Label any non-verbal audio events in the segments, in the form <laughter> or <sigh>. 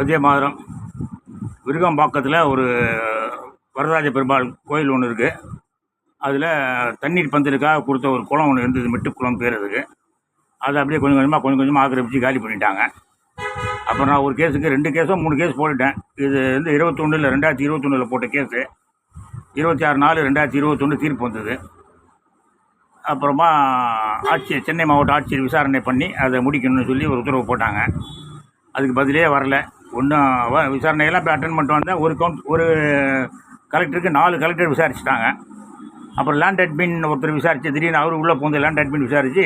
மத்திய மாதம் விருகம்பாக்கத்தில் ஒரு வரதராஜ பெருமாள் கோயில் ஒன்று இருக்குது அதில் தண்ணீர் பந்தலுக்காக கொடுத்த ஒரு குளம் ஒன்று இருந்தது மெட்டு குளம் பேர் அதுக்கு. அதை அப்படியே கொஞ்சம் கொஞ்சமாக கொஞ்சம் கொஞ்சமாக ஆக்கிரமிச்சு காலி பண்ணிட்டாங்க. அப்புறம் நான் ஒரு கேஸுக்கு ரெண்டு கேஸோ மூணு கேஸ் போட்டுட்டேன். இது வந்து இருபத்தொன்னில் ரெண்டாயிரத்தி இருபத்தொன்னில் போட்ட கேஸு. இருபத்தி ஆறு நாலு ரெண்டாயிரத்தி இருபத்தொன்று தீர்ப்பு வந்தது. அப்புறமா ஆட்சியர் சென்னை மாவட்ட ஆட்சியர் விசாரணை பண்ணி அதை முடிக்கணும்னு சொல்லி ஒரு உத்தரவு போட்டாங்க. அதுக்கு பதிலே வரல. ஒன்றும் விசாரணையெல்லாம் போய் அட்டன் பண்ணிட்டு வந்தேன். ஒரு கவுண்ட் ஒரு கலெக்டருக்கு நாலு கலெக்டர் விசாரிச்சிட்டாங்க. அப்புறம் லேண்ட் அட்மின் ஒருத்தர் விசாரித்து திடீர்னு அவர் உள்ளே போந்து லேண்ட் அட்மின் விசாரித்து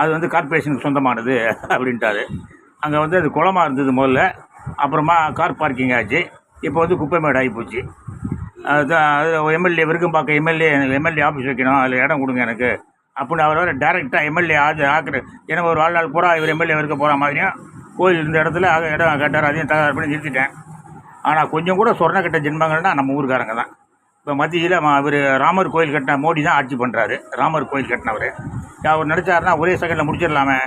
அது வந்து கார்ப்பரேஷனுக்கு சொந்தமானது <laughs> அப்படின்ட்டாரு. அங்கே வந்து அது குளமாக இருந்தது முதல்ல. அப்புறமா கார் பார்க்கிங் ஆச்சு. இப்போ வந்து குப்பை மேடு ஆகி போச்சு. அதுதான் அது MLA Virugambakkam MLA MLA office வைக்கணும். அதில் இடம் கொடுங்க எனக்கு. அப்படின்னு அவர் வர டேரெக்டாக எம்எல்ஏ ஆது ஆக்குற ஏன்னா ஒரு வாழ்நாள் பூரா இவர் எம்எல்ஏ இருக்க போகிற மாதிரியும் கோயில் இருந்த இடத்துல அது இடம் கேட்டார் அதையும் தகராறு பண்ணி நிறுத்திட்டேன். ஆனால் கொஞ்சம் கூட சொர்ண கட்ட ஜென்மங்கள்னால் நம்ம ஊருக்காரங்க தான். இப்போ மத்தியில் அவர் ராமர் கோயில் கட்டின மோடி தான் ஆட்சி பண்ணுறாரு ராமர் கோயில் கட்டினவர். அவர் நினச்சாருன்னா ஒரே செகண்டில் முடிச்சிடலாமே.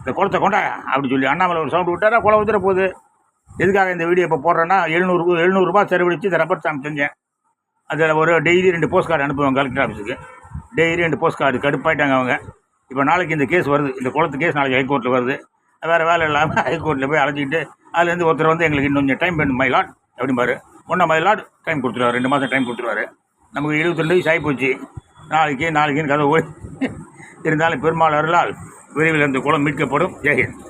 இந்த குளத்தை கொண்டா அப்படி சொல்லி அண்ணாமலை ஒரு சவுண்டு விட்டாரா குளம் வந்துட போகுது. எதுக்காக இந்த வீடியோ இப்போ போடுறேன்னா எழுநூறு எழுநூறுபா செலவழித்து இந்த ரப்பர் ஸ்டாம்ப் செஞ்சேன். அதில் ஒரு டெய்லி ரெண்டு போஸ்ட் கார்டு அனுப்புவாங்க கலெக்டர் ஆஃபீஸுக்கு டெய்லி ரெண்டு போஸ்ட் கார்டு கடுப்பாயிட்டாங்க அவங்க. இப்போ நாளைக்கு இந்த கேஸ் வருது. இந்த குளத்து கேஸ் நாளைக்கு ஹைகோர்ட்டில் வருது. வேறு வேலை இல்லாமல் <laughs> ஹைகோர்ட்டில் போய் அழைச்சிக்கிட்டு அதுலேருந்து ஒருத்தர் வந்து எங்களுக்கு இன்னும் கொஞ்சம் டைம் வேணும் மயிலாட் அப்படிம்பாரு. ஒன்றா மயிலாட் டைம் கொடுத்துருவாரு ரெண்டு மாதம் டைம் கொடுத்துருவாரு. நமக்கு இருபத்தி வயசு ஆகிப்போச்சு நாளைக்கு நாளைக்குன்னு கதை ஓடி <laughs> இருந்தாலும் பெருமாள் அருளால் விரைவில் அந்த குளம் மீட்கப்படும். ஜெயஹிந்த்